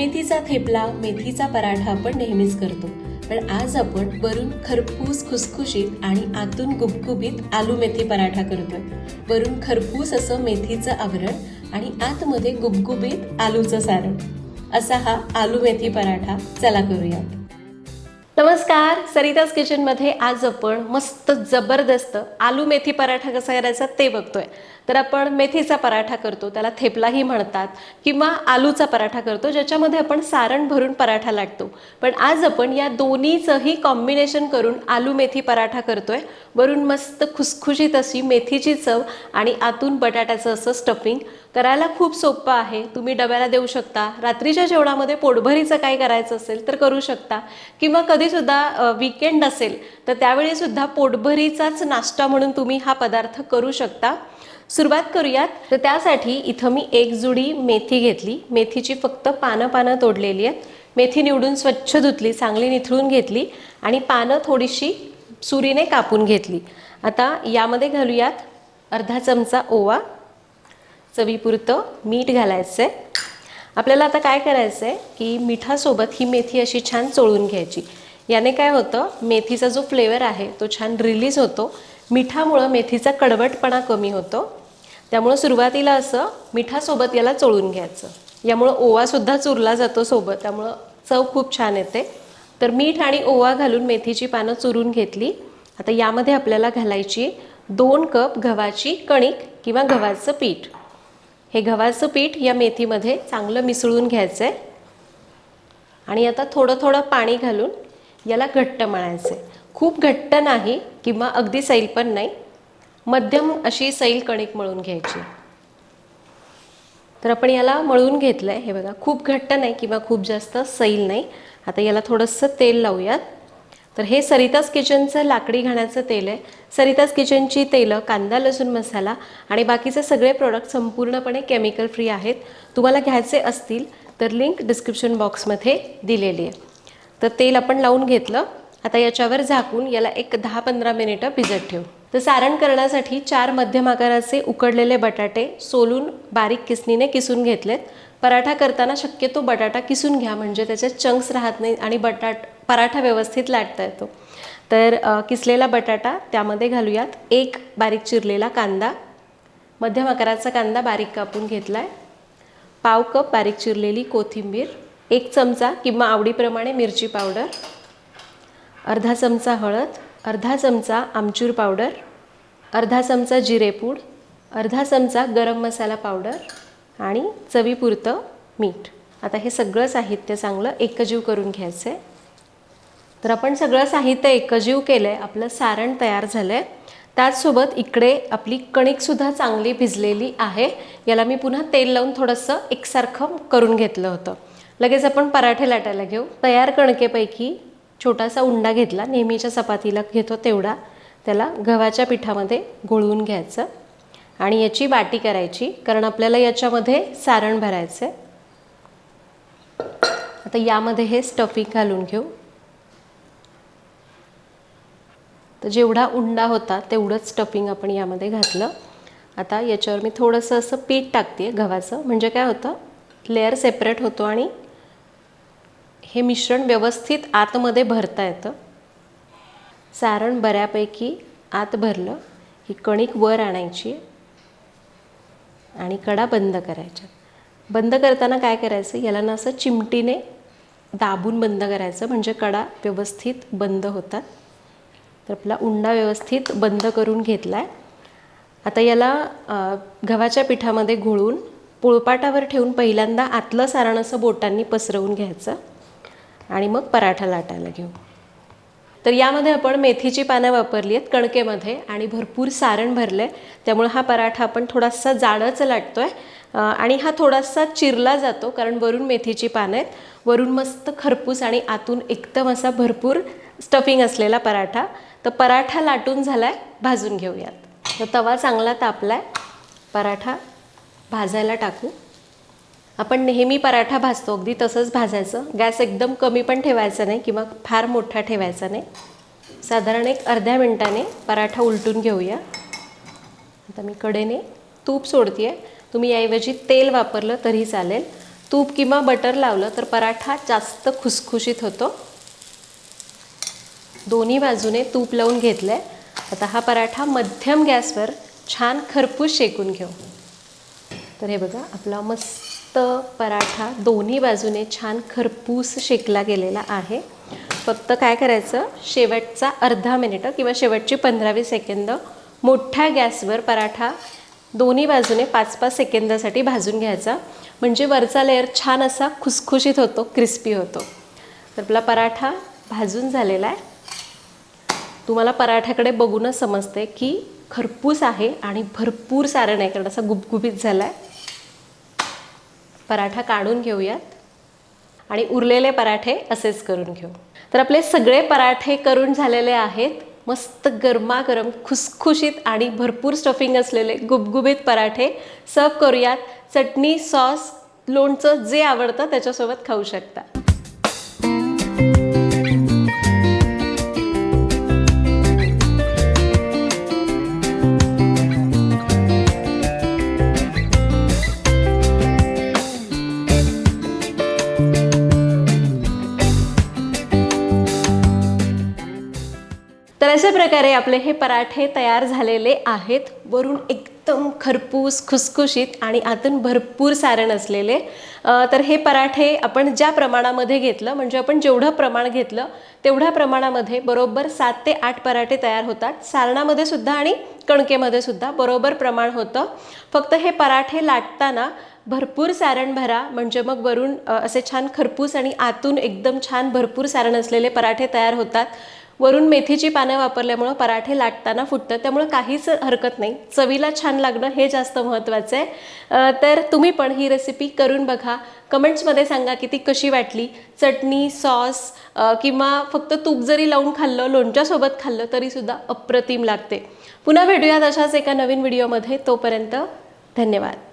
मेथीचा थेपला मेथीचा पराठा आपण नेहमीच करतो. पण आज आपण वरून खरपूस खुसखुशीत आणि आतून गुबगुबीत आलू मेथी पराठा करतोय. वरून खरपूस असं मेथीचं आवरण आणि आतमध्ये गुबगुबीत आलूचं सारण. असा हा आलू मेथी पराठा चला करूयात. नमस्कार सरिताज किचनमध्ये आज आपण मस्त जबरदस्त आलू मेथी पराठा कसा करायचा ते बघतोय. तर आपण मेथीचा पराठा करतो त्याला थेपलाही म्हणतात किंवा आलूचा पराठा करतो ज्याच्यामध्ये आपण सारण भरून पराठा लाटतो. पण आज आपण या दोन्हीचंही कॉम्बिनेशन करून आलू मेथी पराठा करतोय. वरून मस्त खुसखुशीत अशी मेथीची चव आणि आतून बटाट्याचं असं स्टफिंग करायला खूप सोपं आहे. तुम्ही डब्याला देऊ शकता. रात्रीच्या जेवणामध्ये पोटभरीचं काय करायचं असेल तर करू शकता. किंवा कधीसुद्धा विकेंड असेल तर त्यावेळीसुद्धा पोटभरीचाच नाश्ता म्हणून तुम्ही हा पदार्थ करू शकता. सुरुवात करूयात. तर त्यासाठी इथं मी एक जुडी मेथी घेतली. मेथीची फक्त पानं पानं तोडलेली आहेत. मेथी निवडून स्वच्छ धुतली चांगली निथळून घेतली आणि पानं थोडीशी सुरीने कापून घेतली. आता यामध्ये घालूयात अर्धा चमचा ओवा चवीपुरतं मीठ घालायचं आहे आपल्याला आता काय करायचं आहे की मिठासोबत ही मेथी अशी छान चोळून घ्यायची. याने काय होतं मेथीचा जो फ्लेवर आहे तो छान रिलीज होतो. मिठामुळं मेथीचा कडवटपणा कमी होतो. त्यामुळं सुरुवातीला असं मिठासोबत याला चोळून घ्यायचं. यामुळं ओवासुद्धा चुरला जातो सोबत त्यामुळं चव खूप छान येते. तर मीठ आणि ओवा घालून मेथीची पानं चुरून घेतली. आता यामध्ये आपल्याला घालायची दोन कप गव्हाची कणिक किंवा गव्हाचं पीठ. हे गव्हाचं पीठ या मेथीमध्ये चांगलं मिसळून घ्यायचं आहे आणि आता थोडं थोडं पाणी घालून याला घट्ट मळायचं आहे खूप घट्ट नाही किंवा अगदी सैल पण नाही. मध्यम अशी सैल कणिक मळून घ्यायची. तर आपण याला मळून घेतलं आहे हे बघा खूप घट्ट नाही किंवा खूप जास्त सैल नाही. आता याला थोडंसं तेल लावूयात. तर हे सरिताज किचनचं लाकडी घाण्याचं तेल आहे. सरिताज किचनची तेलं कांदा लसूण मसाला आणि बाकीचे सगळे प्रोडक्ट संपूर्णपणे केमिकल फ्री आहेत. तुम्हाला घ्यायचे असतील तर लिंक डिस्क्रिप्शन बॉक्समध्ये दिलेली आहे. तर तेल आपण लावून घेतलं. आता याच्यावर झाकून याला एक दहा पंधरा मिनिटं भिजत ठेवू. तर सारण करण्यासाठी चार मध्यम आकाराचे उकडलेले बटाटे सोलून बारीक किसणीने किसून घेतलेत. पराठा करताना शक्यतो बटाटा किसून घ्या म्हणजे त्याच्यात चंक्स राहत नाही आणि बटाट पराठा व्यवस्थित लाटता येतो. तर किसलेला बटाटा त्यामध्ये घालूयात. एक बारीक चिरलेला कांदा. मध्यम आकाराचा कांदा बारीक कापून घेतला आहे पाव कप बारीक चिरलेली कोथिंबीर. एक चमचा किंवा आवडीप्रमाणे मिरची पावडर. अर्धा चमचा हळद. अर्धा चमचा आमचूर पावडर अर्धा चमचा जिरेपूड अर्धा चमचा गरम मसाला पावडर आणि चवीपुरतं मीठ. आता हे सगळं साहित्य चांगलं एकजीव करून घ्यायचं आहे तर आपण सगळं साहित्य एकजीव केलं आहे आपलं सारण तयार झालं आहे त्याचसोबत इकडे आपली कणिकसुद्धा चांगली भिजलेली आहे. याला मी पुन्हा तेल लावून थोडंसं एकसारखं करून घेतलं होतं. लगेच आपण पराठे लाटायला घेऊ. तयार कणकेपैकी छोटासा उंडा घेतला नेहमीच्या चपातीला घेतो तेवढा. त्याला गव्हाच्या पिठामध्ये घोळवून घ्यायचं आणि याची वाटी करायची कारण आपल्याला याच्यामध्ये सारण भरायचं आहे आता यामध्ये हे स्टफिंग घालून घेऊ. तर जेवढा उंडा होता तेवढंच स्टफिंग आपण यामध्ये घातलं. आता याच्यावर मी थोडंसं असं पीठ टाकते गव्हाचं. म्हणजे काय होतं? लेअर सेपरेट होतो आणि हे मिश्रण व्यवस्थित आतमध्ये भरता येतं. सारण बऱ्यापैकी आत भरलं ही कणिक वर आणायची आणि कडा बंद करायच्या बंद करताना काय करायचं याला ना असं चिमटीने दाबून बंद करायचं म्हणजे कडा व्यवस्थित बंद होतात. तर आपला उंडा व्यवस्थित बंद करून घेतला आहे आता याला गव्हाच्या पिठामध्ये घोळून पोळपाटावर ठेवून पहिल्यांदा आतलं सारण असं बोटांनी पसरवून घ्यायचं. आणि मग पराठा लाटायला घेऊ. तर यामध्ये आपण मेथीची पानं वापरली आहेत कणकेमध्ये आणि भरपूर सारण भरलं आहे त्यामुळे हा पराठा आपण थोडासा जाडच लाटतो आहे आणि हा थोडासा चिरला जातो कारण वरून मेथीची पानं आहेत. वरून मस्त खरपूस आणि आतून एकदम असा भरपूर स्टफिंग असलेला पराठा. तर पराठा लाटून झाला आहे भाजून घेऊयात. तर तवा चांगला तापला आहे पराठा भाजायला टाकू. आपण नेहमी पराठा भाजतो अगदी तसंच भाजायचं. गॅस एकदम कमी पण ठेवायचा नाही किंवा फार मोठा ठेवायचा नाही. साधारण एक अर्ध्या मिनटाने पराठा उलटून घेऊया. आता मी कडेने तूप सोडते आहे तुम्ही याऐवजी तेल वापरलं तरी चालेल. तूप किंवा बटर लावलं तर पराठा जास्त खुसखुशीत होतो. दोन्ही बाजूने तूप लावून घेतलं आहे आता हा पराठा मध्यम गॅसवर छान खरपूस शेकून घेऊ. तर हे बघा आपला मस्त पराठा दोन्ही बाजूने छान खरपूस शेकला गेलेला आहे. फक्त काय करायचं? शेवटचा अर्धा मिनिटं किंवा शेवटची पंधरावी सेकंद मोठ्या गॅसवर पराठा दोन्ही बाजूने पाच पाच सेकंदासाठी भाजून घ्यायचा. म्हणजे वरचा लेअर छान असा खुसखुशीत होतो क्रिस्पी होतो. तर आपला पराठा भाजून झालेला आहे. तुम्हाला पराठ्याकडे बघूनच समजते की खरपूस आहे आणि भरपूर सारण आहे कारण असा गुबगुबीत झाला आहे पराठा काढून घेऊयात आणि उरलेले पराठे असेच करून घेऊ. तर आपले सगळे पराठे करून झालेले आहेत. मस्त गरमागरम खुसखुशीत आणि भरपूर स्टफिंग असलेले गुबगुबीत पराठे सर्व करूयात. चटणी सॉस लोणचं जे आवडतं त्याच्यासोबत खाऊ शकता. तर अशा प्रकारे आपले हे पराठे तयार झालेले आहेत. वरून एकदम खरपूस खुसखुशीत आणि आतून भरपूर सारण असलेले. तर हे पराठे आपण ज्या प्रमाणामध्ये घेतलं म्हणजे आपण जेवढं प्रमाण घेतलं तेवढ्या प्रमाणामध्ये बरोबर सात ते आठ पराठे तयार होतात. सारणामध्ये सुद्धा आणि कणकेमध्ये सुद्धा बरोबर प्रमाण होतं. फक्त हे पराठे लाटताना भरपूर सारण भरा म्हणजे मग वरून असे छान खरपूस आणि आतून एकदम छान भरपूर सारण असलेले पराठे तयार होतात. वरून मेथीची पानं वापरल्यामुळं पराठे लाटताना फुटतं त्यामुळं काहीच हरकत नाही. चवीला छान लागणं हे जास्त महत्त्वाचं आहे. तर तुम्ही पण ही रेसिपी करून बघा. कमेंट्समध्ये सांगा की ती कशी वाटली. चटणी सॉस किंवा फक्त तूप जरी लावून खाल्लं लोणच्यासोबत खाल्लं तरीसुद्धा अप्रतिम लागते. पुन्हा भेटूयात अशाच एका नवीन व्हिडिओमध्ये तोपर्यंत धन्यवाद.